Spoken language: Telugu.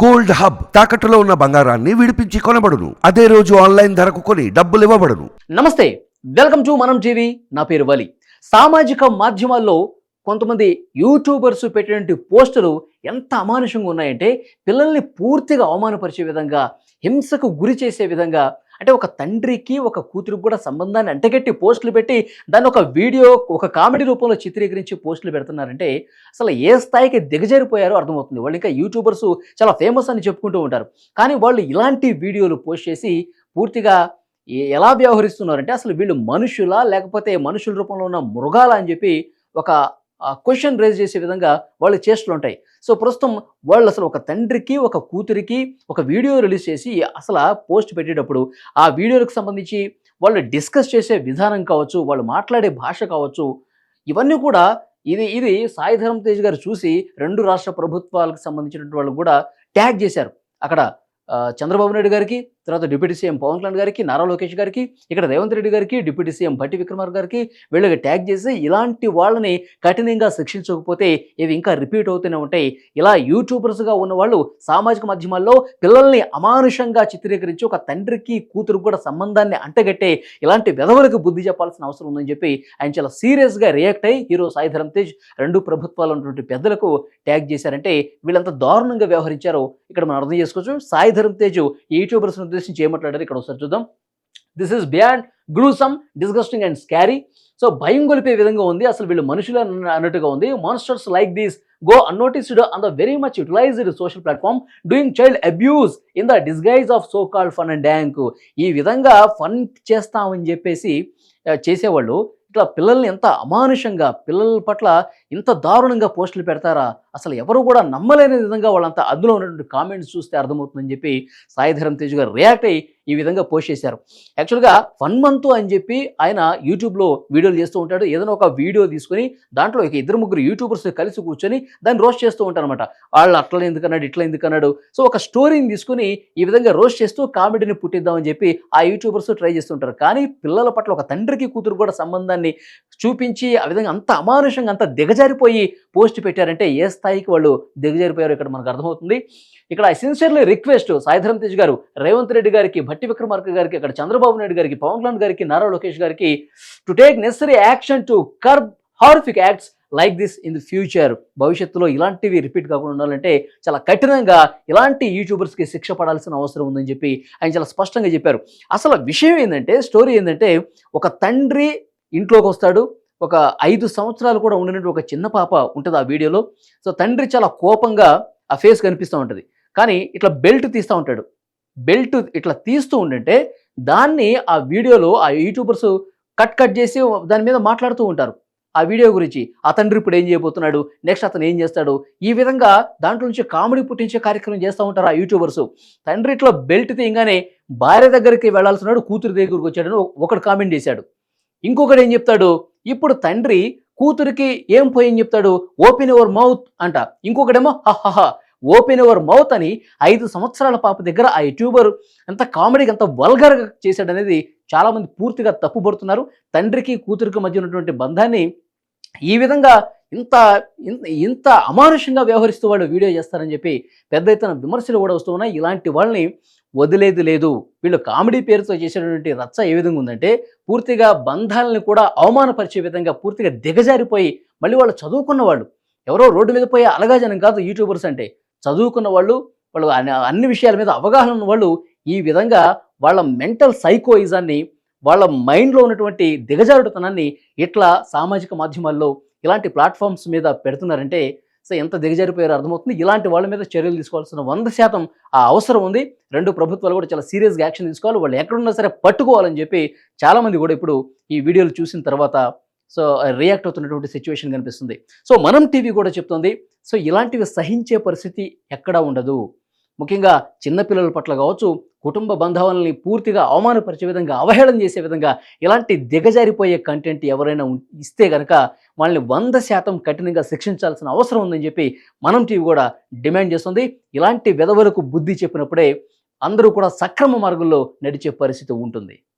గోల్డ్ హబ్ తాకట్టులో ఉన్న బంగారాన్ని విడిపించి కొనబడును. అదే రోజు ఆన్లైన్ ధరకు కొని డబ్బులు ఇవ్వబడును. నమస్తే వెల్కమ్ టు మనం టీవీ. నా పేరు వలి. సామాజిక మాధ్యమాల్లో కొంతమంది యూట్యూబర్స్ పెట్టినటువంటి పోస్టులు ఎంత అమానుషంగా ఉన్నాయంటే పిల్లల్ని పూర్తిగా అవమానపరిచే విధంగా హింసకు గురి చేసే విధంగా అంటే ఒక తండ్రికి ఒక కూతురికి కూడా సంబంధాన్ని అంటగట్టి పోస్టులు పెట్టి దాన్ని ఒక వీడియో ఒక కామెడీ రూపంలో చిత్రీకరించి పోస్టులు పెడుతున్నారంటే అసలు ఏ స్థాయికి దిగజారిపోయారో అర్థమవుతుంది. వాళ్ళు ఇంకా యూట్యూబర్స్ చాలా ఫేమస్ అని చెప్పుకుంటూ ఉంటారు. కానీ వాళ్ళు ఇలాంటి వీడియోలు పోస్ట్ చేసి పూర్తిగా ఏ- ఎలా వ్యవహరిస్తున్నారంటే అసలు వీళ్ళు మనుషులా లేకపోతే మనుషుల రూపంలో ఉన్న మృగాల అని చెప్పి ఒక క్వశ్చన్ రేజ్ చేసే విధంగా వాళ్ళ చేష్టలు ఉంటాయి. సో ప్రస్తుతం వాళ్ళు అసలు ఒక తండ్రికి ఒక కూతురికి ఒక వీడియో రిలీజ్ చేసి అసలు పోస్ట్ పెట్టేటప్పుడు ఆ వీడియోలకు సంబంధించి వాళ్ళు డిస్కస్ చేసే విధానం కావచ్చు వాళ్ళు మాట్లాడే భాష కావచ్చు ఇవన్నీ కూడా ఇది ఇది సాయి తేజ్ గారు చూసి రెండు రాష్ట్ర ప్రభుత్వాలకు సంబంధించినటువంటి వాళ్ళు కూడా ట్యాగ్ చేశారు. అక్కడ చంద్రబాబు నాయుడు గారికి తర్వాత డిప్యూటీ సీఎం పవన్ కళ్యాణ్ గారికి నారా లోకేష్ గారికి ఇక్కడ రేవంత్ రెడ్డి గారికి డిప్యూటీ సీఎం భట్టి విక్రమార్ గారికి వీళ్ళకి ట్యాగ్ చేసి ఇలాంటి వాళ్ళని కఠినంగా శిక్షించకపోతే ఇవి ఇంకా రిపీట్ అవుతూనే ఉంటాయి. ఇలా యూట్యూబర్స్గా ఉన్న వాళ్ళు సామాజిక మాధ్యమాల్లో పిల్లల్ని అమానుషంగా చిత్రీకరించి ఒక తండ్రికి కూతురు కూడా సంబంధాన్ని అంటగట్టే ఇలాంటి విధవులకు బుద్ధి చెప్పాల్సిన అవసరం ఉందని చెప్పి ఆయన చాలా సీరియస్గా రియాక్ట్ అయ్యి హీరో సాయి ధరమ్ తేజ్ రెండు ప్రభుత్వాలు ఉన్నటువంటి పెద్దలకు ట్యాగ్ చేశారంటే వీళ్ళంత దారుణంగా వ్యవహరించారో. ఇక్కడ మనం అర్థం చేసుకోవచ్చు సాయి ధరమ్ తేజ్ యూట్యూబర్స్ ఉద్దేశించి ఏమాట్లాడారు ఇక్కడ ఒకసారి చూద్దాం. This is beyond gruesome disgusting and scary so భయం గొలిపే విధంగా ఉంది. అసలు వీళ్ళు మనుషులు అన్నట్టుగా ఉంది. Monsters like these go unnoticed on the very much utilized social platform doing child abuse in the disguise of so called fun and dank ఈ విధంగా ఫన్ చేస్తామని చెప్పేసి చేసేవాళ్ళు. ఇట్లా పిల్లల్ని ఎంత అమానుషంగా పిల్లల పట్ల ఇంత దారుణంగా పోస్టులు పెడతారా? అసలు ఎవరు కూడా నమ్మలేని విధంగా వాళ్ళంతా అందులో ఉన్నటువంటి కామెంట్స్ చూస్తే అర్థమవుతుందని చెప్పి సాయి తేజ్ గారు రియాక్ట్ అయ్యి ఈ విధంగా పోస్ట్ చేశారు. యాక్చువల్గా వన్ మంత్ అని చెప్పి ఆయన యూట్యూబ్లో వీడియోలు చేస్తూ ఉంటాడు. ఏదైనా ఒక వీడియో తీసుకొని దాంట్లో ఒక ఇద్దరు ముగ్గురు యూట్యూబర్స్ కలిసి కూర్చొని దాన్ని రోస్ట్ చేస్తూ ఉంటారు అనమాట వాళ్ళు అట్లా ఎందుకు అన్నాడు ఇట్లా ఎందుకు అన్నాడు. సో ఒక స్టోరీని తీసుకుని ఈ విధంగా రోస్ట్ చేస్తూ కామెడీని పుట్టిద్దామని చెప్పి ఆ యూట్యూబర్స్ ట్రై చేస్తుంటారు కానీ పిల్లల పట్ల ఒక తండ్రికి కూతురు కూడా సంబంధాన్ని చూపించి ఆ విధంగా అంత అమానుషంగా అంత దిగజారిపోయి పోస్ట్ పెట్టారంటే ఏ స్థాయికి వాళ్ళు దిగజేరిపోయారు ఇక్కడ మనకు అర్థమవుతుంది. ఇక్కడ సిన్సియర్లీ రిక్వెస్ట్ సాయిధరం తేజ్ గారు రేవంత్ రెడ్డి గారికి భట్టి విక్రమార్క గారికి అక్కడ చంద్రబాబు నాయుడు గారికి పవన్ కళ్యాణ్ గారికి నారా లోకేష్ గారికి to take necessary action to curb horrific acts like this in the future భవిష్యత్తులో ఇలాంటివి రిపీట్ కాకుండా ఉండాలంటే చాలా కఠినంగా ఇలాంటి యూట్యూబర్స్కి శిక్ష పడాల్సిన అవసరం ఉందని చెప్పి ఆయన చాలా స్పష్టంగా చెప్పారు. అసలు విషయం ఏంటంటే స్టోరీ ఏంటంటే ఒక తండ్రి ఇంట్లోకి వస్తాడు ఒక ఐదు సంవత్సరాలు కూడా ఉండినట్టు ఒక చిన్న పాప ఉంటుంది ఆ వీడియోలో. సో తండ్రి చాలా కోపంగా ఆ ఫేస్ కనిపిస్తూ ఉంటుంది. కానీ ఇట్లా బెల్ట్ తీస్తూ ఉంటాడు. బెల్ట్ ఇట్లా తీస్తూ ఉండంటే దాన్ని ఆ వీడియోలో ఆ యూట్యూబర్స్ కట్ కట్ చేసి దాని మీద మాట్లాడుతూ ఉంటారు. ఆ వీడియో గురించి ఆ తండ్రి ఇప్పుడు ఏం చేయబోతున్నాడు? నెక్స్ట్ అతను ఏం చేస్తాడు? ఈ విధంగా దాంట్లో నుంచి కామెడీ పుట్టించే కార్యక్రమం చేస్తూ ఉంటారు ఆ యూట్యూబర్స్ తండ్రి ఇట్లా బెల్ట్ తీయగానే భార్య దగ్గరికి వెళ్ళాల్సినాడు కూతురు దగ్గరికి వచ్చాడని ఒకడు కామెంట్ చేశాడు. ఇంకొకడు ఏం చెప్తాడు? ఇప్పుడు తండ్రి కూతురికి ఏం పోయి చెప్తాడు? ఓపెన్ యువర్ మౌత్ అంట. ఇంకొకడేమో హహహ ఓపెన్ యువర్ మౌత్ అని ఐదు సంవత్సరాల పాప దగ్గర ఆ యూట్యూబర్ ఎంత కామెడీగా ఎంత వల్గర్గా చేశాడనేది చాలామంది పూర్తిగా తప్పుపడుతున్నారు. తండ్రికి కూతురికి మధ్య ఉన్నటువంటి బంధాన్ని ఈ విధంగా ఇంత ఇంత ఇంత అమానుషంగా వ్యవహరిస్తూ వాళ్ళు వీడియో చేస్తారని చెప్పి పెద్ద ఎత్తున విమర్శలు కూడా వస్తూ ఉన్నాయి. ఇలాంటి వాళ్ళని వదిలేది లేదు. వీళ్ళు కామెడీ పేరుతో చేసేటువంటి రచ్చ ఏ విధంగా ఉందంటే పూర్తిగా బంధాలను కూడా అవమానపరిచే విధంగా పూర్తిగా దిగజారిపోయి మళ్ళీ వాళ్ళు చదువుకున్న వాళ్ళు. ఎవరో రోడ్డు మీద పోయే అలగాజనం కాదు యూట్యూబర్స్ అంటే. చదువుకున్న వాళ్ళు వాళ్ళు అన్ని అన్ని విషయాల మీద అవగాహన ఉన్న వాళ్ళు ఈ విధంగా వాళ్ళ మెంటల్ సైకోయిజాన్ని వాళ్ళ మైండ్లో ఉన్నటువంటి దిగజారుడుతనాన్ని ఇట్లా సామాజిక మాధ్యమాల్లో ఇలాంటి ప్లాట్ఫామ్స్ మీద పెడుతున్నారంటే సో ఎంత దిగజారిపోయారో అర్థమవుతుంది. ఇలాంటి వాళ్ళ మీద చర్యలు తీసుకోవాల్సిన వంద శాతం ఆ అవసరం ఉంది. రెండు ప్రభుత్వాలు కూడా చాలా సీరియస్గా యాక్షన్ తీసుకోవాలి. వాళ్ళు ఎక్కడున్నా సరే పట్టుకోవాలని చెప్పి చాలామంది కూడా ఇప్పుడు ఈ వీడియోలు చూసిన తర్వాత సో రియాక్ట్ అవుతున్నటువంటి సిచ్యువేషన్ కనిపిస్తుంది. సో మనం టీవీ కూడా చెప్తుంది. సో ఇలాంటివి సహించే పరిస్థితి ఎక్కడా ఉండదు. ముఖ్యంగా చిన్నపిల్లల పట్ల కావచ్చు కుటుంబ బంధువుల్ని పూర్తిగా అవమానపరిచే విధంగా అవహేళన చేసే విధంగా ఇలాంటి దిగజారిపోయే కంటెంట్ ఎవరైనా ఇస్తే కనుక వాళ్ళని వంద శాతం కఠినంగా శిక్షించాల్సిన అవసరం ఉందని చెప్పి మనం టీవీ కూడా డిమాండ్ చేస్తుంది. ఇలాంటి విధవలకు బుద్ధి చెప్పినప్పుడే అందరూ కూడా సక్రమ మార్గంలో నడిచే పరిస్థితి ఉంటుంది.